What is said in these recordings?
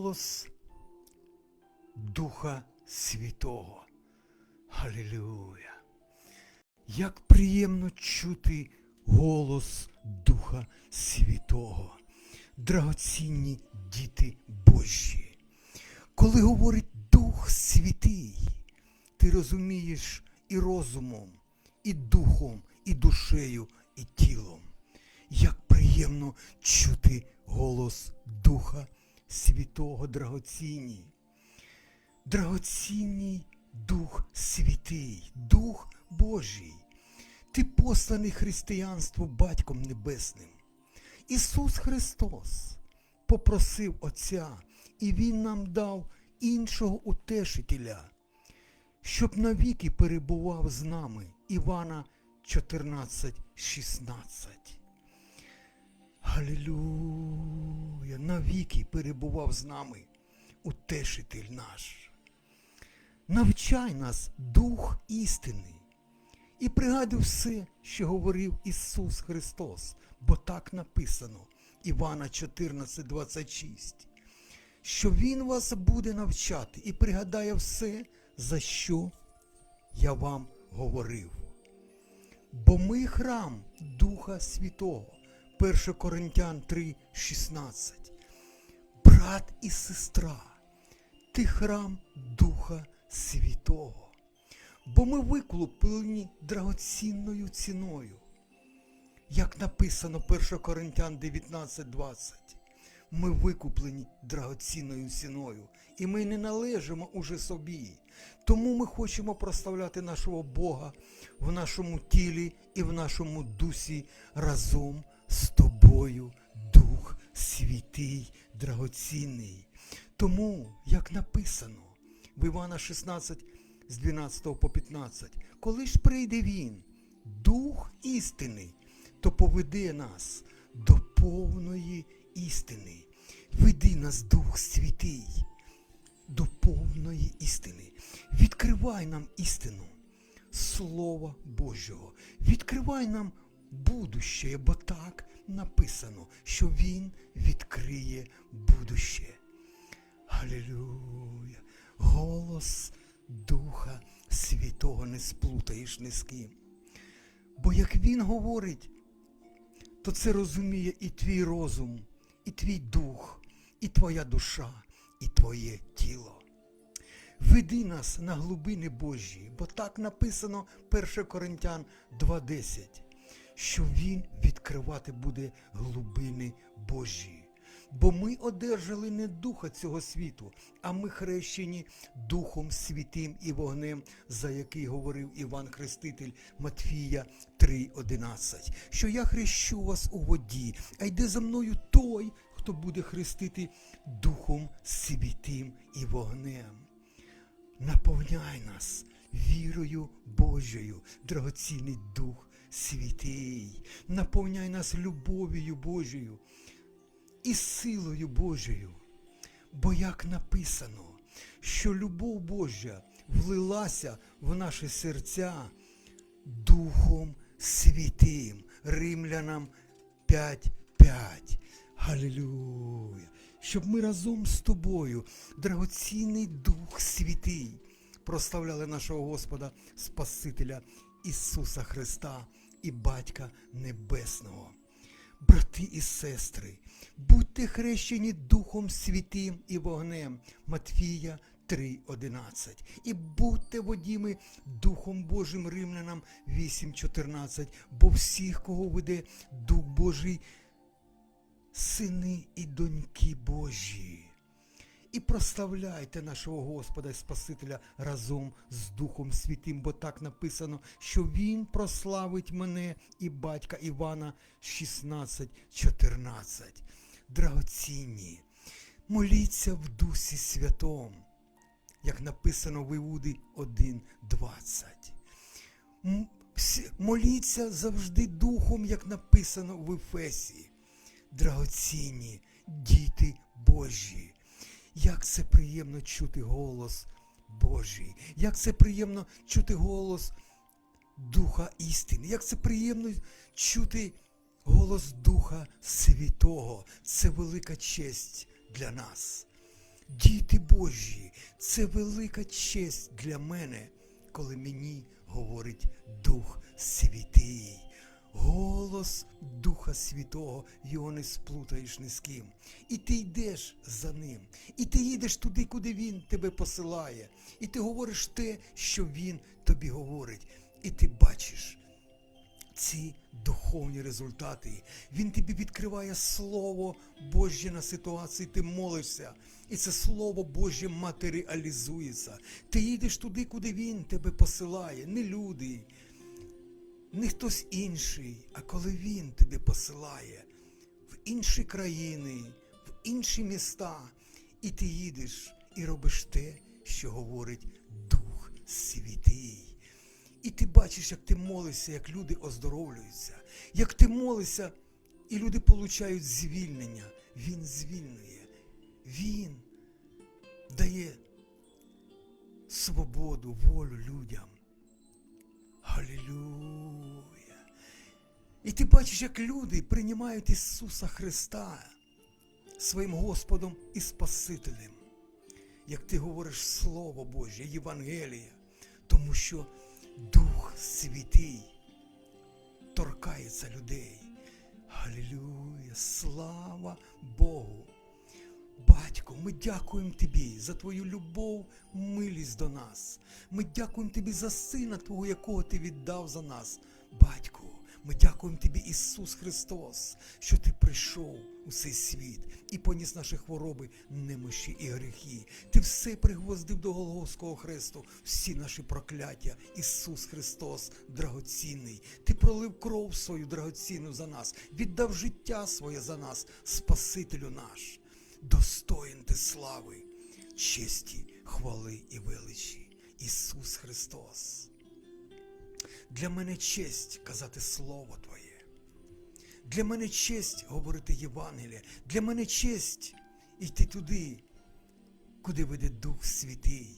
голос Духа Святого. Халілюя! Як приємно чути голос Духа Святого, драгоцінні діти Божі. Коли говорить Дух Святий, ти розумієш і розумом, і духом, і душею, і тілом. Як приємно чути голос Духа Святого драгоцінні. Драгоцінний Дух Святий, Дух Божий. Ти посланий християнству Батьком Небесним. Ісус Христос попросив Отця, і Він нам дав іншого утешителя, щоб навіки перебував з нами. Івана 14, 16. Галілюя! Навіки перебував з нами утешитель наш. Навчай нас Дух істини. І пригадуй все, що говорив Ісус Христос, бо так написано Івана 14, 26, що Він вас буде навчати і пригадає все, за що я вам говорив. Бо ми храм Духа Святого, 1 Коринтян 3, 16. Брат і сестра, ти храм Духа Святого. Бо ми викуплені драгоцінною ціною. Як написано 1 Коринтян 19.20, ми викуплені драгоцінною ціною, і ми не належимо уже собі. Тому ми хочемо прославляти нашого Бога в нашому тілі і в нашому дусі разом з тобою, Дух Святий, драгоцінний. Тому, як написано в Івана 16, з 12 по 15, коли ж прийде Він, Дух істини, то поведе нас до повної істини. Веди нас, Дух Святий, до повної істини. Відкривай нам істину Слова Божого. Відкривай нам будуще, бо так написано, що Він відкриє будуще. Алілюя! Голос Духа Святого не сплутаєш ні з ким. Бо як Він говорить, то це розуміє і твій розум, і твій дух, і твоя душа, і твоє тіло. Веди нас на глибини Божі, бо так написано 1 Коринтян 2.10, що Він відкривати буде глибини Божі. Бо ми одержали не духа цього світу, а ми хрещені Духом Святим і вогнем, за який говорив Іван Хреститель Матфія 3:11, що я хрещу вас у воді, а йде за мною той, хто буде хрестити Духом Святим і вогнем. Наповняй нас вірою Божою, драгоцінний Дух Святий, наповняй нас любов'ю Божою і силою Божою. Бо як написано, що любов Божа влилася в наші серця Духом Святим, Римлянам 5.5. Галилюя! Щоб ми разом з тобою, драгоцінний Дух Святий, прославляли нашого Господа Спасителя Ісуса Христа і Батька Небесного. Брати і сестри, будьте хрещені Духом Святим і вогнем Матвія 3.11. І будьте водіми Духом Божим Римлянам 8.14, бо всіх, кого веде Дух Божий, сини і доньки Божі. І прославляйте нашого Господа і Спасителя разом з Духом Святим, бо так написано, що Він прославить мене і батька Івана 16.14. Драгоцінні, моліться в Дусі Святом, як написано в Іуди 1.20. Моліться завжди Духом, як написано в Ефесі. Драгоцінні діти Божі. Як це приємно чути голос Божий, як це приємно чути голос Духа істини, як це приємно чути голос Духа Святого. Це велика честь для нас. Діти Божі, це велика честь для мене, коли мені говорить Дух Святий. Голос Духа Святого його не сплутаєш ні з ким. І ти йдеш за ним, і ти їдеш туди, куди він тебе посилає, і ти говориш те, що він тобі говорить, і ти бачиш ці духовні результати. Він тобі відкриває Слово Боже на ситуації, ти молишся, і це Слово Боже матеріалізується. Ти їдеш туди, куди Він тебе посилає, не люди, не хтось інший, а коли Він тебе посилає в інші країни, в інші міста, і ти їдеш і робиш те, що говорить Дух Святий. І ти бачиш, як ти молишся, як люди оздоровлюються, як ти молишся, і люди получають звільнення. Він звільнює. Він дає свободу, волю людям. Халілюя. І ти бачиш, як люди приймають Ісуса Христа своїм Господом і Спасителем. Як ти говориш Слово Боже, Євангелія, тому що Дух Святий торкається людей. Халілюя, слава Богу. Батько, ми дякуємо Тобі за Твою любов, милість до нас. Ми дякуємо Тобі за Сина Твого, якого Ти віддав за нас. Батько, ми дякуємо Тобі, Ісус Христос, що Ти прийшов у цей світ і поніс наші хвороби, немощі і гріхи. Ти все пригвоздив до Голгофського хресту, всі наші прокляття. Ісус Христос, драгоцінний. Ти пролив кров свою драгоцінну за нас, віддав життя своє за нас, Спасителю наш. Достоїн ти слави, честі, хвали і величі. Ісус Христос. Для мене честь казати Слово Твоє. Для мене честь говорити Євангеліє. Для мене честь йти туди, куди веде Дух Святий.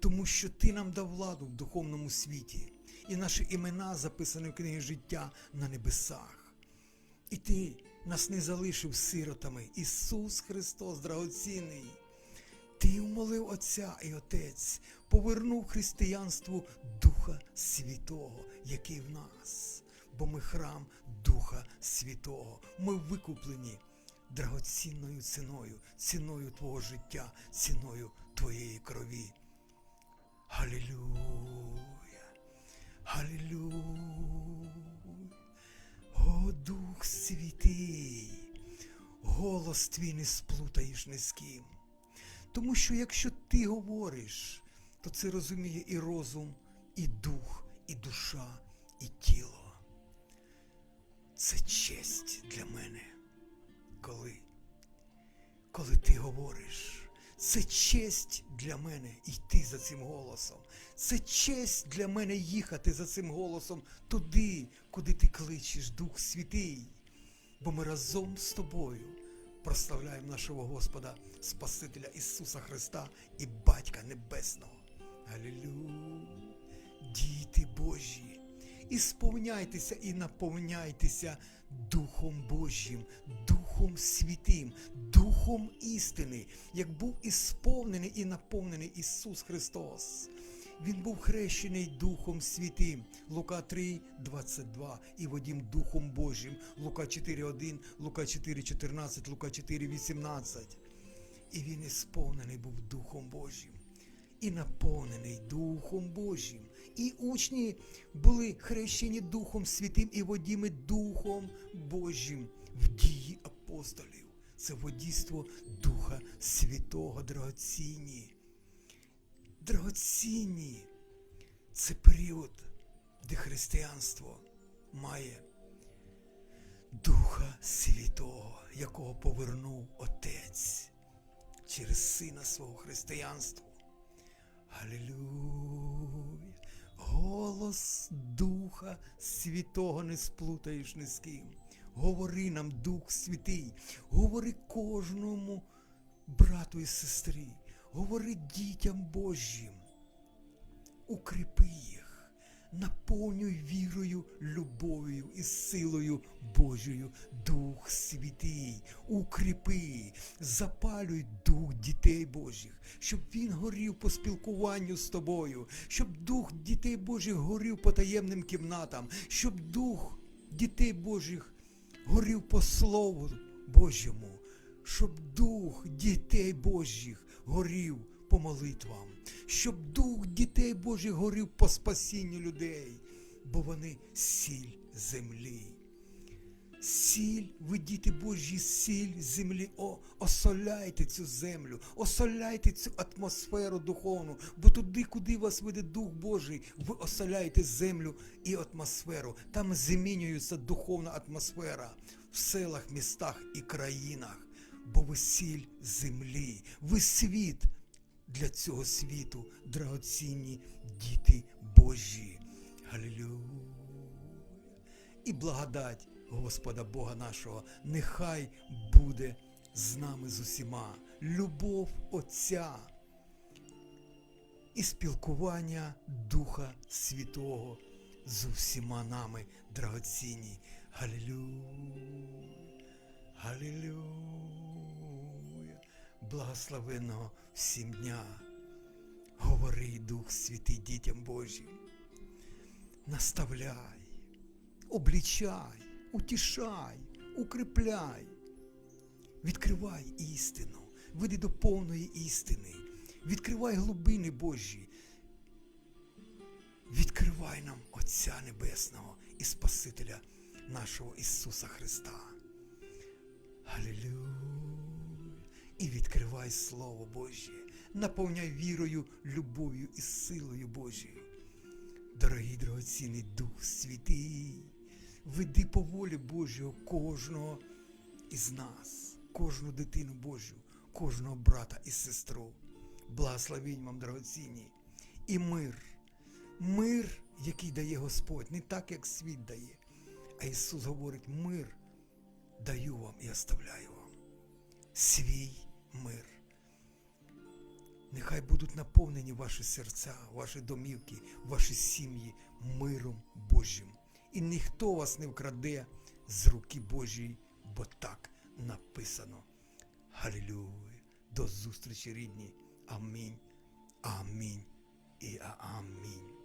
Тому що Ти нам дав владу в духовному світі, і наші імена записані в книгі життя на небесах. І ти нас не залишив сиротами. Ісус Христос, драгоцінний. Ти умолив Отця і Отець, повернув християнству Духа Святого, який в нас. Бо ми храм Духа Святого. Ми викуплені драгоцінною ціною, ціною Твого життя, ціною Твоєї крові. Халілюя! Халілюя! Голос твій не сплутаєш ні з ким. Тому що якщо ти говориш, то це розуміє і розум, і дух, і душа, і тіло. Це честь для мене, коли, коли ти говориш. Це честь для мене йти за цим голосом. Це честь для мене їхати за цим голосом туди, куди ти кличеш Дух Святий. Бо ми разом з тобою прославляємо нашого Господа, Спасителя Ісуса Христа і Батька Небесного. Алілюя! Діти Божі! І сповняйтеся і наповняйтеся Духом Божим, Духом Святим, Духом істини, як був ісповнений і наповнений Ісус Христос. Він був хрещений Духом Святим. Лука 3, 22. І водім Духом Божим. Лука 4, 1, Лука 4, 14, Лука 4, 18. І він ісповнений був Духом Божим. І наповнений Духом Божим. І учні були хрещені Духом Святим і водіми Духом Божим в дії апостолів. Це водійство Духа Святого драгоцінні. Драгоцінні. Це період, де християнство має Духа Святого, якого повернув Отець через Сина свого християнства. Алілюя! Голос Духа Святого не сплутаєш ні з ким. Говори нам, Дух Святий, говори кожному брату і сестрі, говори дітям Божим. Укріпи їх, наповнюй вірою, любов'ю і силою Божою. Дух Святий, укріпи, запалюй дух дітей Божих, щоб він горів по спілкуванню з тобою, щоб дух дітей Божих горів по таємним кімнатам, щоб дух дітей Божих горів по Слову Божому, щоб дух дітей Божих горів по молитвам, щоб дух дітей Божих горів по спасінню людей, бо вони сіль землі. Сіль, ви діти Божі, сіль землі, о, осоляйте цю землю, осоляйте цю атмосферу духовну, бо туди, куди вас веде Дух Божий, ви осоляєте землю і атмосферу. Там змінюється духовна атмосфера в селах, містах і країнах, бо ви сіль землі, ви світ для цього світу, драгоцінні діти Божі. Галілюя і благодать Господа Бога нашого нехай буде з нами з усіма. Любов Отця і спілкування Духа Святого з усіма нами, драгоцінні. Галілюя, Галілюя, благословенного всім дня. Говори, Дух Святий дітям Божим, наставляй облічай, утішай, укріпляй, відкривай істину, веди до повної істини, відкривай глибини Божі, відкривай нам Отця Небесного і Спасителя нашого Ісуса Христа. Алілюя! І відкривай Слово Божє, наповняй вірою, любов'ю і силою Божою. Дорогий драгоцінний Дух Святий, веди по волі Божого кожного із нас, кожну дитину Божу, кожного брата і сестру. Благословінь вам, драгоцінні, і мир, мир, який дає Господь, не так, як світ дає. А Ісус говорить, мир даю вам і оставляю вам. Свій мир. Нехай будуть наповнені ваші серця, ваші домівки, ваші сім'ї миром Божим. І ніхто вас не вкраде з руки Божої, бо так написано. Галілюя! До зустрічі, рідні. Амінь. Амінь і амінь.